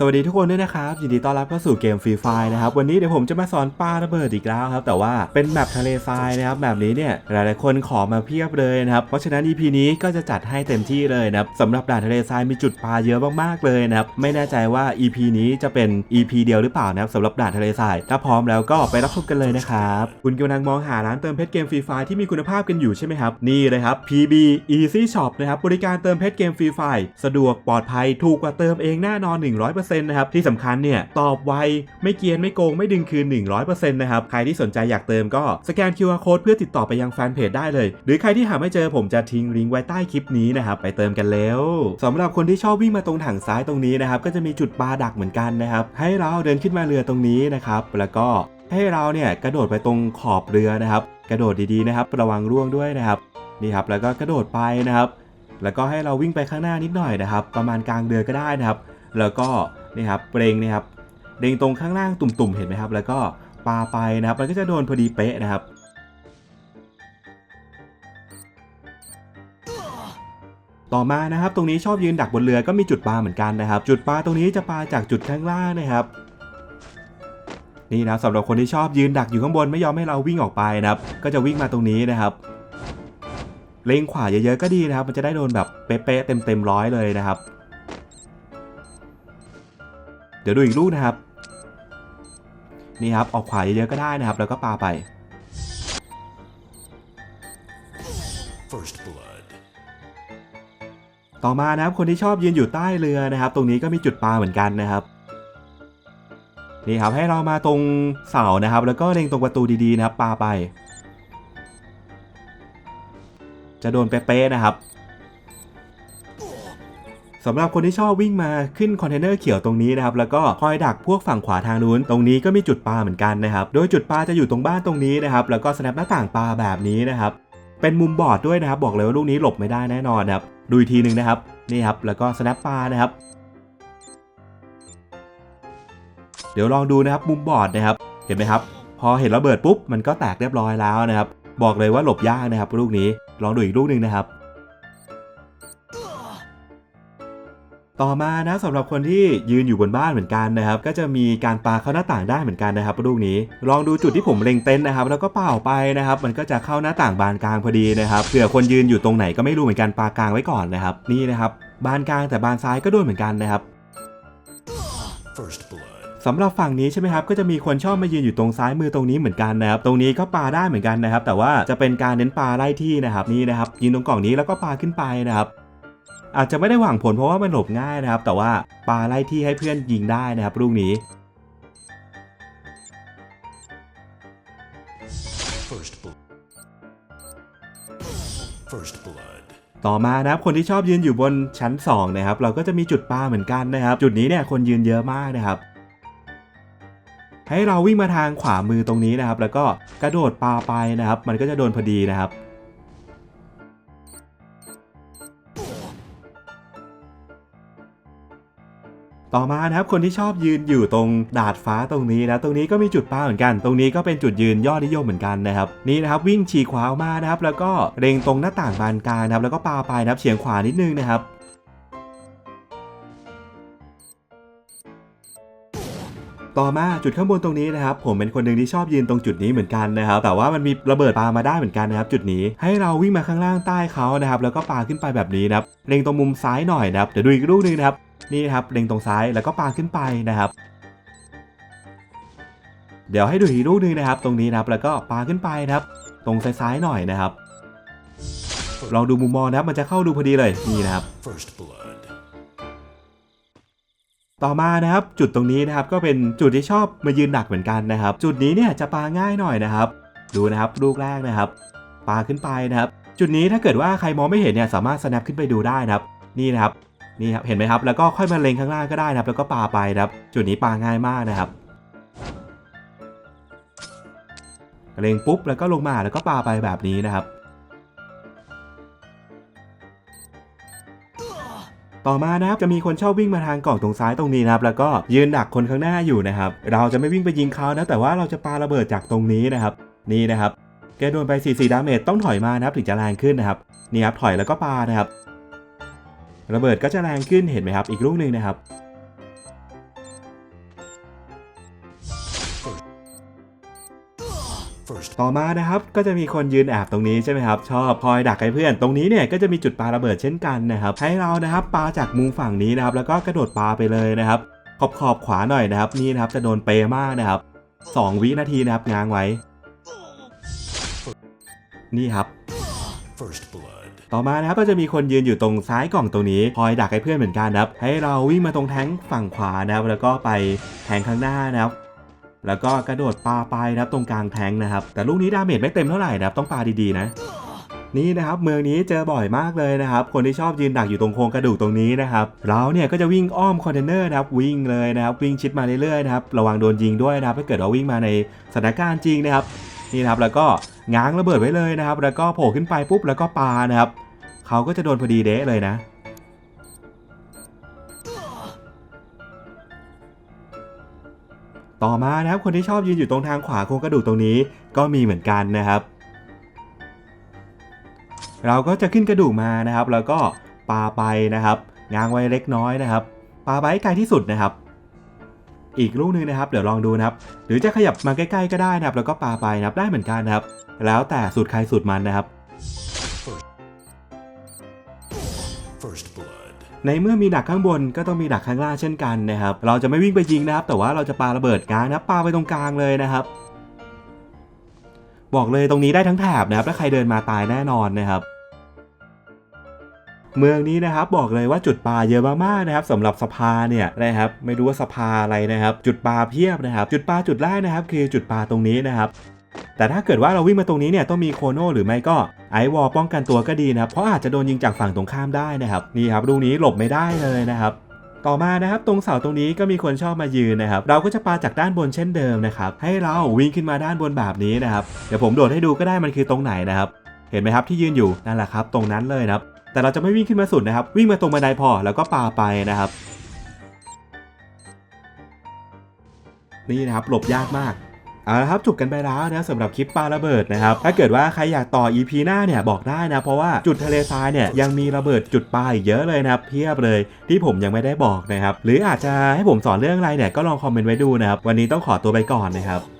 สวัสดีทุกคนด้วยนะครับยินดีต้อนรับเข้าสู่เกมฟรีไฟนะครับวันนี้เดี๋ยวผมจะมาสอนปาระเบิดอีกแล้วครับแต่ว่าเป็นแมปทะเลทรายนะครับแบบนี้เนี่ยหลายๆคนขอมาเพียบเลยนะครับเพราะฉะนั้น EP นี้ก็จะจัดให้เต็มที่เลยนะครับสำหรับด่านทะเลทรายมีจุดปลาเยอะมากๆเลยนะครับไม่แน่ใจว่า EP นี้จะเป็น EP เดียวหรือเปล่านะครับสำหรับด่านทะเลทรายถ้าพร้อมแล้วก็ไปรับชมกันเลยนะครับคุณกำลังมองหาร้านเติมเพชรเกมฟรีไฟที่มีคุณภาพกันอยู่ใช่ไหมครับนี่เลยครับ PB Easy Shop นะครับบริการเติมเพชรเกมฟรีไฟสะดวกปลอดภัยถูกกว่าเติมเองแน่นอน100%นะครับที่สำคัญเนี่ยตอบไวไม่เกียนไม่โกงไม่ดึงคืน 100%นะครับใครที่สนใจอยากเติมก็สแกน QR Code เพื่อติดต่อไปยังแฟนเพจได้เลย หรือใครที่หาไม่เจอผมจะทิ้งลิงก์ไว้ใต้คลิปนี้นะครับไปเติมกันแล้วสำหรับคนที่ชอบวิ่งมาตรงถังซ้ายตรงนี้นะครับก็จะมีจุดปลาดักเหมือนกันนะครับให้เราเดินขึ้นมาเรือตรงนี้นะครับแล้วก็ให้เราเนี่ยกระโดดไปตรงขอบเรือนะครับ กระโดดดีๆนะครับ ระวังร่วงด้วยนะครับนี่ครับแล้วก็กระโดดไปนะครับ แล้วก็ให้เราวิ่งไปข้างหน้านิดหน่อยนะครับ ประมาณกลางเรือก็ได้นะครับ แล้วก็ นี่ครับเปรงนี่ครับเด้งตรงข้างล่างตุ่มๆเห็นไหมครับ แล้วก็ปาไปนะครับ มันก็จะโดนพอดีเป๊ะนะครับต่อมานะครับ ตรงนี้ชอบยืนดักบนเรือก็มีจุดปลาเหมือนกันนะครับ จุดปลาตรงนี้จะปลาจากจุดข้างล่างนะครับ นี่นะสำหรับคนที่ชอบยืนดักอยู่ข้างบนไม่ยอมให้เราวิ่งออกไปนะครับ ก็จะวิ่งมาตรงนี้นะครับ เล็งขวาเยอะๆก็ดีนะครับ มันจะได้โดนแบบเป๊ะๆเต็มๆร้อยเลยนะครับ ดี๋ยวดูอีกลูกนะครับ นี่ครับออกขวาเยอะๆก็ได้นะครับ แล้วก็ปาไป First blood. ต่อมานะครับคนที่ชอบยืนอยู่ใต้เรือนะครับ ตรงนี้ก็มีจุดปลาเหมือนกันนะครับนี่ครับให้เรามาตรงเสานะครับ แล้วก็เล็งตรงประตูดีๆนะครับปาไป จะโดนเป๊ะๆนะครับ สำหรับคนที่ชอบวิ่งมาขึ้นคอนเทนเนอร์เขียวตรงนี้นะครับแล้วก็คอยดักพวกฝั่งขวาทางนู้น ตรงนี้ก็มีจุดปลาเหมือนกันนะครับโดยจุดปลาจะอยู่ตรงบ้านตรงนี้นะครับแล้วก็สแนปหน้าต่างปลาแบบนี้นะครับเป็นมุมบอร์ดด้วยนะครับบอกเลยว่าลูกนี้หลบไม่ได้แน่นอนนะครับดูอีกทีหนึ่งนะครับนี่ครับแล้วก็สแนปปลานะครับเดี๋ยวลองดูนะครับมุมบอร์ดนะครับเห็นไหมครับ พอเห็นระเบิดปุ๊บมันก็แตกเรียบร้อยแล้วนะครับ บอกเลยว่าหลบยากนะครับลูกนี้ลองดูอีกลูกหนึ่งนะครับ ต่อมานะสำหรับคนที่ยืนอยู่บนบ้านเหมือนกันนะครับ ก็จะมีการปาเข้าหน้าต่างได้เหมือนกันนะครับลูกนี้ ลองดูจุดที่ผมเล็งเต็นท์นะครับ แล้วก็เป่าไปนะครับ มันก็จะเข้าหน้าต่างบานกลางพอดีนะครับเผื่อคนยืนอยู่ตรงไหนก็ไม่รู้เหมือนกันปากลางไว้ก่อนนะครับ นี่นะครับบานกลางแต่บานซ้ายก็โดนเหมือนกันนะครับ First blood. สำหรับฝั่งนี้ใช่ไหมครับก็จะมีคนชอบมายืนอยู่ตรงซ้ายมือตรงนี้เหมือนกันนะครับตรงนี้ก็ปลาได้เหมือนกันนะครับ แต่ว่าจะเป็นการเน้นปลาไล่ที่นะครับนี่นะครับยืนตรงกล่องนี้แล้วก็ปลาขึ้นไปนะครับ อาจจะไม่ได้หวังผลเพราะว่ามันหลบง่ายนะครับ แต่ว่าปาไล่ที่ให้เพื่อนยิงได้นะครับลูกนี้ First blood. First blood. ต่อมานะครับคนที่ชอบยืนอยู่บนชั้น 2 นะครับ เราก็จะมีจุดปลาเหมือนกันนะครับ จุดนี้เนี่ยคนยืนเยอะมากนะครับ ให้เราวิ่งมาทางขวามือตรงนี้นะครับ แล้วก็กระโดดปลาไปนะครับ มันก็จะโดนพอดีนะครับ ต่อมานะครับคนที่ชอบยืนอยู่ตรงดาดฟ้าตรงนี้นะตรงนี้ก็มีจุดปลาเหมือนกัน ตรงนี้ก็เป็นจุดยืนยอดนิยมเหมือนกันนะครับนี่นะครับวิ่งฉีกขวาออกมานะครับแล้วก็เล็งตรงหน้าต่างบานกลางนะครับแล้วก็ปาไปนะครับเฉียงขวานิดนึงนะครับต่อมาจุดข้างบนตรงนี้นะครับผมเป็นคนหนึ่งที่ชอบยืนตรงจุดนี้เหมือนกันนะครับแต่ว่ามันมีระเบิดปามาได้เหมือนกันนะครับจุดนี้ให้เราวิ่งมาข้างล่างใต้เขานะครับแล้วก็ปาขึ้นไปแบบนี้นะครับเล็งตรงมุมซ้ายหน่อยนะครับเดี๋ยวดูอีกลูกหนึงนะครับ นี่นะครับเล็งตรงซ้ายแล้วก็ปาขึ้นไปนะครับ เดี๋ยวให้ดูอีกลูกหนึงนะครับ ตรงนี้นะครับแล้วก็ปาขึ้นไปนะครับ ตรงซ้ายๆหน่อยนะครับลองดูมุมมองนะครับมันจะเข้าดูพอดีเลยนี่นะครับ First blood. ต่อมานะครับจุดตรงนี้นะครับก็เป็นจุดที่ชอบมายืนดักเหมือนกันนะครับ จุดนี้เนี่ยจะปาง่ายหน่อยนะครับ ดูนะครับลูกแรกนะครับ ปาขึ้นไปนะครับ จุดนี้ถ้าเกิดว่าใครมองไม่เห็นเนี่ยสามารถ snap ขึ้นไปดูได้นะครับ นี่นะครับ นี่ครับเห็นไหมครับ แล้วก็ค่อยมาเล็งข้างล่างก็ได้นะครับ แล้วก็ปาไปนะครับ จุดนี้ปาง่ายมากนะครับเล็งปุ๊บแล้วก็ลงมาแล้วก็ปาไปแบบนี้นะครับ ต่อมานะครับจะมีคนชอบวิ่งมาทางกล่องตรงซ้ายตรงนี้นะครับ แล้วก็ยืนดักคนข้างหน้าอยู่นะครับ เราจะไม่วิ่งไปยิงเขานะแต่ว่าเราจะปาระเบิดจากตรงนี้นะครับ นี่นะครับแกโดนไป 44 ดาเมจต้องถอยมานะครับถึงจะแรงขึ้นนะครับนี่ครับถอยแล้วก็ปานะครับ ระเบิดก็จะแรงขึ้นเห็นไหมครับ อีกลูกหนึ่งนะครับ ต่อมานะครับก็จะมีคนยืนแอบตรงนี้ใช่ไหมครับ ชอบคอยดักให้เพื่อน ตรงนี้เนี่ยก็จะมีจุดปาระเบิดเช่นกันนะครับ ให้เรานะครับปาจากมุมฝั่งนี้นะครับ แล้วก็กระโดดปาไปเลยนะครับ ขอบขอบขวาหน่อยนะครับ นี่นะครับจะโดนเปมากนะครับ 2 วินาทีนะครับง้างไว้ นี่ครับ First blood. ต่อมานะครับก็จะมีคนยืนอยู่ตรงซ้ายกล่องตรงนี้คอยดักให้เพื่อนเหมือนกันนะครับให้เราวิ่งมาตรงแทงฝั่งขวานะครับแล้วก็ไปแทงข้างหน้านะครับแล้วก็กระโดดปาไปนะครับตรงกลางแทงนะครับ แต่ลูกนี้ดาเมจไม่เต็มเท่าไหร่นะครับต้องปาดีๆนะนี่นะครับเมืองนี้เจอบ่อยมากเลยนะครับ คนที่ชอบยืนดักอยู่ตรงโครงกระดูกตรงนี้นะครับ เราเนี่ยก็จะวิ่งอ้อมคอนเทนเนอร์นะครับวิ่งเลยนะครับวิ่งชิดมาเรื่อยๆนะครับระวังโดนยิงด้วยนะครับถ้าเกิดเราวิ่งมาในสถานการณ์จริงนะครับนี่นะครับแล้วก็ ง้างระเบิดไว้เลยนะครับ แล้วก็โผล่ขึ้นไปปุ๊บแล้วก็ปานะครับเขาก็จะโดนพอดีเดะเลยนะ ต่อมานะครับคนที่ชอบยืนอยู่ตรงทางขวาโครงกระดูกตรงนี้ก็มีเหมือนกันนะครับ เราก็จะขึ้นกระดูกมานะครับ แล้วก็ปาไปนะครับง้างไว้เล็กน้อยนะครับ ปาไปให้ไกลที่สุดนะครับ อีกลูกหนึงนะครับเดี๋ยวลองดูนะครับ หรือจะขยับมาใกล้ๆก็ได้นะครับ แล้วก็ปาไปนะครับได้เหมือนกันนะครับ แล้วแต่สูตรใครสูตรมันนะครับ First Blood. ในเมื่อมีดักข้างบนก็ต้องมีดักข้างล่างเช่นกันนะครับ เราจะไม่วิ่งไปยิงนะครับ แต่ว่าเราจะปาระเบิดกลางนะครับปาไปตรงกลางเลยนะครับ บอกเลยตรงนี้ได้ทั้งแถบนะครับถ้าใครเดินมาตายแน่นอนนะครับ เมืองนี้นะครับบอกเลยว่าจุดปลาเยอะมากๆนะครับสำหรับสภาเนี่ยนะครับไม่รู้ว่าสภาอะไรนะครับ จุดปลาเพียบนะครับ จุดปลาจุดแรกนะครับ คือจุดปลาตรงนี้นะครับแต่ถ้าเกิดว่าเราวิ่งมาตรงนี้เนี่ยต้องมีโคโน่หรือไม่ก็ไอวอลป้องกันตัวก็ดีนะครับ เพราะอาจจะโดนยิงจากฝั่งตรงข้ามได้นะครับนี่ครับลูกนี้หลบไม่ได้เลยนะครับ ต่อมานะครับตรงเสาตรงนี้ก็มีคนชอบมายืนนะครับ เราก็จะปาจากด้านบนเช่นเดิมนะครับ ให้เราวิ่งขึ้นมาด้านบนแบบนี้นะครับ เดี๋ยวผมโดดให้ดูก็ได้มันคือตรงไหนนะครับ เห็นไหมครับที่ยืนอยู่นั่นแหละครับ ตรงนั้นเลยนะครับ แต่เราจะไม่วิ่งขึ้นมาสุดนะครับ วิ่งมาตรงบันไดพอแล้วก็ปาไปนะครับ นี่นะครับหลบยากมากเอาละครับจบกันไปแล้วนะสำหรับคลิปปาระเบิดนะครับถ้าเกิดว่าใครอยากต่อ EP หน้าเนี่ยบอกได้นะเพราะว่าจุดทะเลทรายเนี่ยยังมีระเบิดจุดปลาอีกเยอะเลยนะครับเพียบเลยที่ผมยังไม่ได้บอกนะครับหรืออาจจะให้ผมสอนเรื่องอะไรเนี่ยก็ลองคอมเมนต์ไว้ดูนะครับวันนี้ต้องขอตัวไปก่อนนะครับ